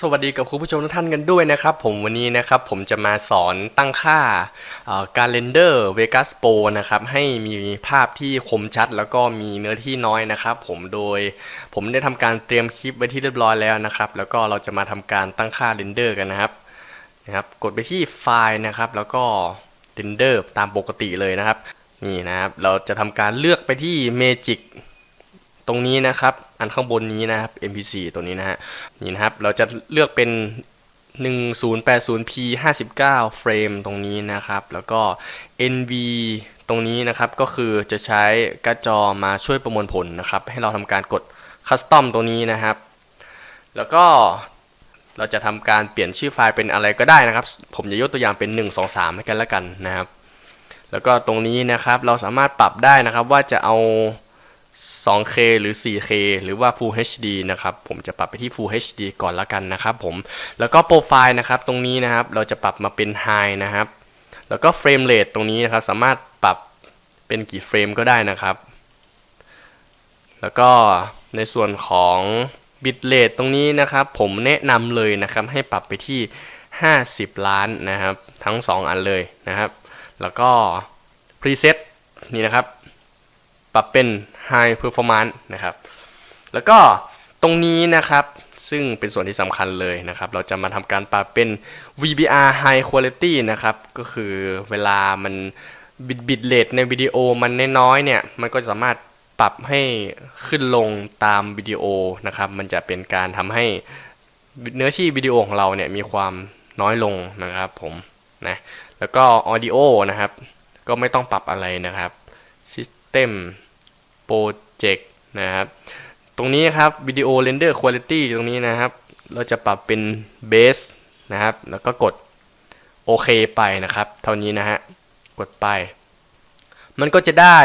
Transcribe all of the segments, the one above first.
สวัสดีกับคุณผู้ชมทุกท่านกันด้วยนะครับผมวันนี้นะครับผมจะมาสอนตั้งค่าการเรนเดอร์ Vegas Pro นะครับให้มีภาพที่คมชัด แล้วก็มีเนื้อที่น้อยนะครับผมโดยผมได้ทำการเตรียมคลิปไว้ที่เรียบร้อยแล้วนะครับแล้วก็เราจะมาทำการตั้งค่าเรนเดอร์กันนะครับนะครับกดไปที่ไฟล์นะครับแล้วก็เรนเดอร์ตามปกติเลยนะครับนี่นะครับเราจะทำการเลือกไปที่ Magic ตรงนี้นะครับ อันข้างบนนี้นะครับ MP4 ตัวนี้นะฮะนี่นะครับเราจะเลือกเป็น 1080p 59 เฟรมตรงนี้นะครับ แล้วก็ NV ตรงนี้นะครับก็คือจะใช้กร์ดจอมาช่วยประมวลผลนะครับ ให้เราทำการกดคัสตอมตรงนี้นะครับ แล้วก็เราจะทำการเปลี่ยนชื่อไฟล์เป็นอะไรก็ได้นะครับ ผมจะยกตัวอย่างเป็น 1 2 3 ให้กันละกันนะครับ แล้วก็ตรงนี้นะครับเราสามารถปรับได้นะครับว่าจะเอา 2K หรือ 4K หรือว่า Full HD นะครับ ผมจะปรับไปที่ Full HD ก่อนละกันนะครับผม แล้วก็โปรไฟล์นะครับ ตรงนี้นะครับ เราจะปรับมาเป็น High นะครับ แล้วก็เฟรมเรทตรงนี้นะครับ สามารถปรับเป็นกี่เฟรมก็ได้นะครับ แล้วก็ในส่วนของบิตเรทตรงนี้นะครับ ผมแนะนำเลยนะครับ ให้ปรับไปที่ 50 ล้านนะครับ ทั้ง 2 อันเลยนะครับ แล้วก็ preset นี่นะครับ ปรับเป็น High Performance นะครับ แล้วก็ตรงนี้นะครับซึ่งเป็นส่วนที่สำคัญเลยนะครับ เราจะมาทำการปรับเป็น VBR High Quality นะครับ ก็คือเวลามันบิดบิดเลทในวิดีโอมันน้อยๆเนี่ย มันก็สามารถปรับให้ขึ้นลงตามวิดีโอนะครับ มันจะเป็นการทำให้เนื้อที่วิดีโอของเราเนี่ยมีความน้อยลงนะครับผมนะ แล้วก็ Audio นะครับ ก็ไม่ต้องปรับอะไรนะครับ System Project นะครับ ตรงนี้ครับวิดีโอ Render Quality ตรงนี้นะครับ เราจะปรับเป็น Base นะครับ แล้วก็กดโอเคไปนะครับ เท่านี้นะฮะ กดไป มันก็จะได้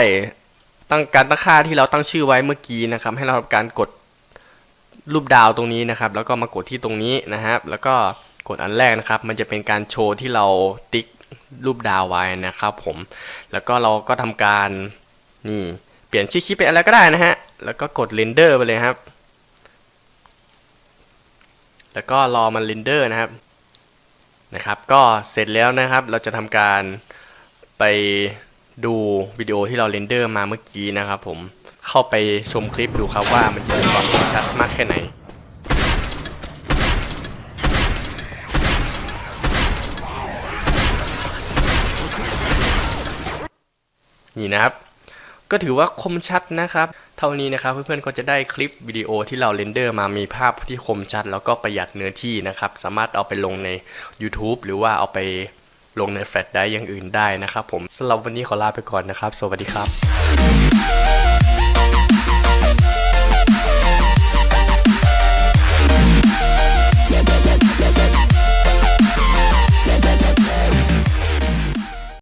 ตั้งการตั้งค่าที่เราตั้งชื่อไว้เมื่อกี้นะครับ ให้เราทำการกดรูปดาวตรงนี้นะครับ แล้วก็มากดที่ตรงนี้นะครับ แล้วก็กดอันแรกนะครับ มันจะเป็นการโชว์ที่เราติ๊กรูปดาวไว้นะครับผม แล้วก็เราก็ทำการ นี่เปลี่ยนชื่อคลิปเป็นอะไรก็ได้นะฮะ แล้วก็กดเรนเดอร์ไปเลยครับ แล้วก็รอมันเรนเดอร์นะครับ นะครับ ก็เสร็จแล้วนะครับ เราจะทำการไปดูวิดีโอที่เราเรนเดอร์มาเมื่อกี้นะครับผม เข้าไปชมคลิปดูครับว่ามันจะมีความคมชัดมากแค่ไหนนี่นะครับ ก็ถือว่าคมชัดนะครับ เท่านี้นะครับเพื่อนๆก็จะได้คลิปวิดีโอที่เราเรนเดอร์มามีภาพที่คมชัด แล้วก็ประหยัดเนื้อที่นะครับ สามารถเอาไปลงใน YouTube หรือว่าเอาไปลงในแฟลชได้อย่างอื่นได้นะครับผมสำหรับวันนี้ขอลาไปก่อนนะครับ สวัสดีครับ